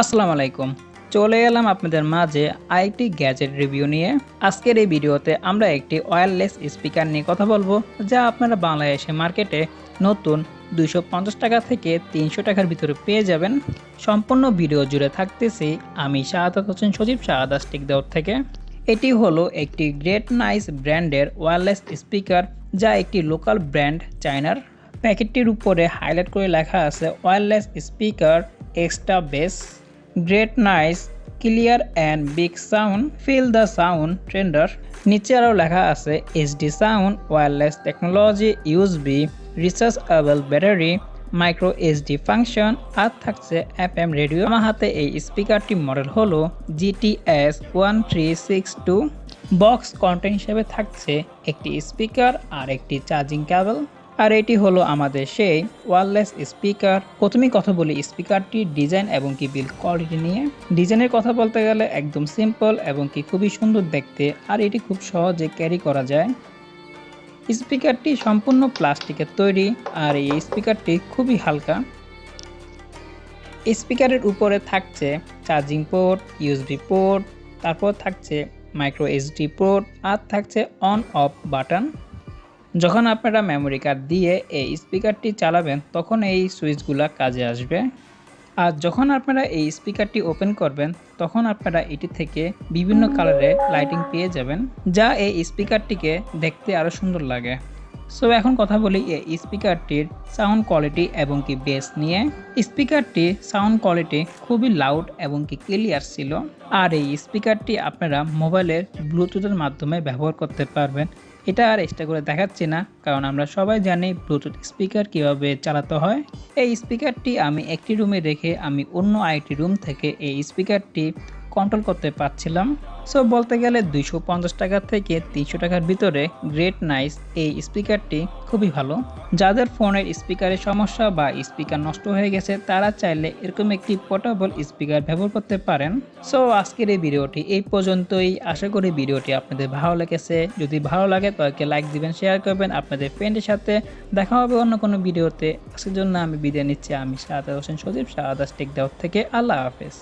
আসসালামু আলাইকুম। চলে এলাম আপনাদের মাঝে আইটি গ্যাজেট রিভিউ নিয়ে। আজকের এই ভিডিওতে আমরা একটি ওয়্যারলেস স্পিকার নিয়ে কথা বলব, যা আপনারা বাংলাদেশে মার্কেটে নতুন পঞ্চাশ টাকা থেকে তিনশো টাকার ভিতরে পেয়ে যাবেন। সম্পূর্ণ ভিডিও জুড়ে থাকতেছি আমি শাহাদাত হোসেন সজীব শাহাদাত টেক দেওয়ার থেকে। এটি হলো একটি গ্রেট নাইস ব্র্যান্ডের ওয়্যারলেস স্পিকার, যা একটি লোকাল ব্র্যান্ড চায়নার প্যাকেটটির উপরে হাইলাইট করে লেখা আছে wireless speaker extra bass. Great nice clear and big sound feel the sound trender নিচে আরও লেখা আছে HD sound wireless technology USB rechargeable battery micro HD function আর থাকছে এফ এম রেডিও আমার হাতে এই স্পিকারটি মডেল হলো GTS one three six two box content হিসেবে থাকছে একটি স্পিকার আর একটি চার্জিং কেবল আর এটি হলো আমাদের সেই ওয়ারলেস স্পিকার। প্রথমেই কথা বলি স্পিকারটির ডিজাইন এবং কি বিল কোয়ালিটি নিয়ে। ডিজাইনের কথা বলতে গেলে একদম সিম্পল এবং কি খুবই সুন্দর দেখতে, আর এটি খুব সহজে ক্যারি করা যায়। স্পিকারটি সম্পূর্ণ প্লাস্টিকের তৈরি, আর এই স্পিকারটি খুবই হালকা। স্পিকারের উপরে থাকছে চার্জিং পোর্ট ইউএসবি পোর্ট তারপর থাকছে মাইক্রো এসডি পোর্ট আর থাকছে অন অফ বাটন যখন আপনারা মেমোরি কার্ড দিয়ে এই স্পিকারটি চালাবেন, তখন এই সুইচগুলো কাজে আসবে। আর যখন আপনারা এই স্পিকারটি ওপেন করবেন, তখন আপনারা এটি থেকে বিভিন্ন কালারে লাইটিং পেয়ে যাবেন, যা এই স্পিকারটিকে দেখতে আরও সুন্দর লাগে। সো এখন কথা বলি এই স্পিকারটির সাউন্ড কোয়ালিটি এবং কি বেস নিয়ে। স্পিকারটি সাউন্ড কোয়ালিটি খুবই লাউড এবং কি ক্লিয়ার ছিল। আর এই স্পিকারটি আপনারা মোবাইলের ব্লুটুথের মাধ্যমে ব্যবহার করতে পারবেন। এটা আর এক্সট্রা করে দেখাচ্ছি না, কারণ আমরা সবাই জানি ব্লুটুথ স্পিকার কীভাবে চালাতে হয়। এই স্পিকারটি আমি একটি রুমে রেখে আমি অন্য আরেকটি রুম থেকে এই স্পিকারটি কন্ট্রোল করতে পারছিলাম। সো বলতে গেলে দুইশো পঞ্চাশ টাকা থেকে তিনশো টাকার ভিতরে গ্রেট নাইস এই স্পিকারটি খুবই ভালো। যাদের ফোনের স্পিকারের সমস্যা বা স্পিকার নষ্ট হয়ে গেছে, তারা চাইলে এরকম একটি পোর্টেবল স্পিকার ব্যবহার করতে পারেন। সো আজকের এই ভিডিওটি এই পর্যন্তই। আশা করি ভিডিওটি আপনাদের ভালো লেগেছে। যদি ভালো লাগে, তাহলে লাইক দিবেন শেয়ার করবেন। আপনাদের ফ্রেন্ডের সাথে দেখা হবে অন্য কোনো ভিডিওতে। আজকের জন্য আমি বিদায় নিচ্ছি। আমি শাহাদ হোসেন সজীব শাহাদ টেক দেওয়ার থেকে আল্লাহ হাফেজ।